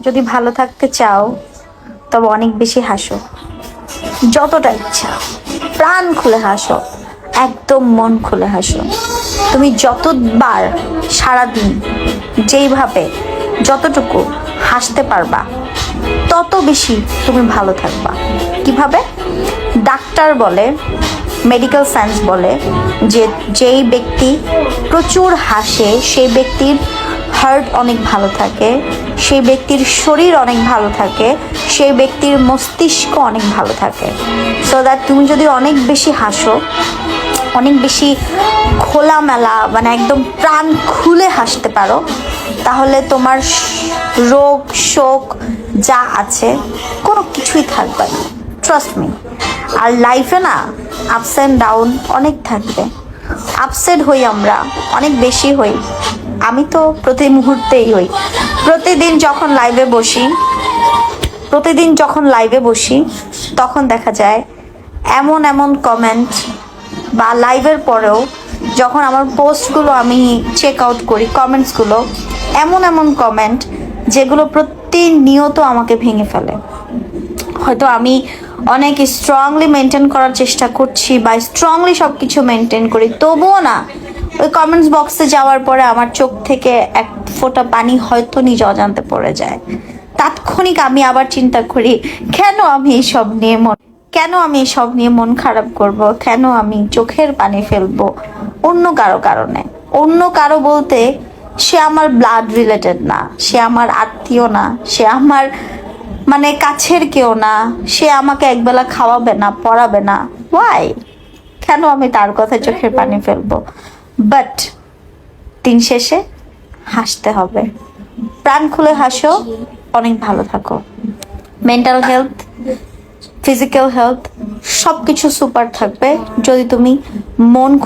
যদি ভালো থাকতে চাও, তবে অনেক বেশি হাসো। যতটা ইচ্ছা। প্রাণ খুলে হাসো। একদম মন খুলে হাসো। তুমি যতবার সারাদিন যেইভাবে, যতটুকু হাসতে পারবা, তত বেশি তুমি ভালো থাকবা। কীভাবে? ডাক্তার বলে মেডিকেল সায়েন্স বলে যে, যেই ব্যক্তি প্রচুর হাসে, সেই ব্যক্তির হার্ট অনেক ভালো থাকে। সেই ব্যক্তির শরীর অনেক ভালো থাকে, সেই ব্যক্তির মস্তিষ্ক অনেক ভালো থাকে। সো দ্যাট তুমি যদি অনেক বেশি হাসো, অনেক বেশি খোলামেলা মানে একদম প্রাণ খুলে হাসতে পারো, তাহলে তোমার রোগ, শোক যা আছে, কোনো কিছুই থাকবে না। ট্রাস্ট মি আর লাইফে না আপস অ্যান্ড ডাউন অনেক থাকবে। আপসেট হই আমরা, অনেক বেশি হই। আমি তো প্রতি মুহূর্তেই হই। প্রতিদিন যখন লাইভে বসি, প্রতিদিন যখন লাইভে বসি, তখন দেখা যায় এমন এমন কমেন্ট বা লাইভের পরেও যখন আমার পোস্টগুলো আমি চেক আউট করি কমেন্টসগুলো এমন এমন কমেন্ট যেগুলো প্রতিনিয়ত আমাকে ভেঙে ফেলে। হয়তো আমি অনেক স্ট্রংলি মেনটেন করার চেষ্টা করছি বা স্ট্রংলি সব কিছু মেনটেন করি, তবুও না। ওই কমেন্টস বক্সে যাওয়ার পরে আমার চোখ থেকে এক ফোঁটা পানি হয়তো নিজ অজান্তে পড়ে যায়। তাৎক্ষণিক আমি আবার চিন্তা করি, কেন আমি এইসব নিয়ে মন কেন আমি এসব নিয়ে মন খারাপ করব? কেন আমি চোখের পানি ফেলব? অন্য কারও কারণে। অন্য কারও বলতে, সে আমার ব্লাড রিলেটেড না, সে আমার আত্মীয় না, সে আমার মানে কাছের কেউ না, সে আমাকে একবেলা খাওয়াবে না, পড়াবে না। ওয়াই কেন আমি তার কথা চোখের পানি ফেলব? বাট দিন শেষে হাসতে হবে। প্রাণ খুলে হাসো, অনেক ভালো থাকো। মেন্টাল হেলথ ফিজিক্যাল হেলথ সব কিছু সুপার থাকবে। যদি তুমি মন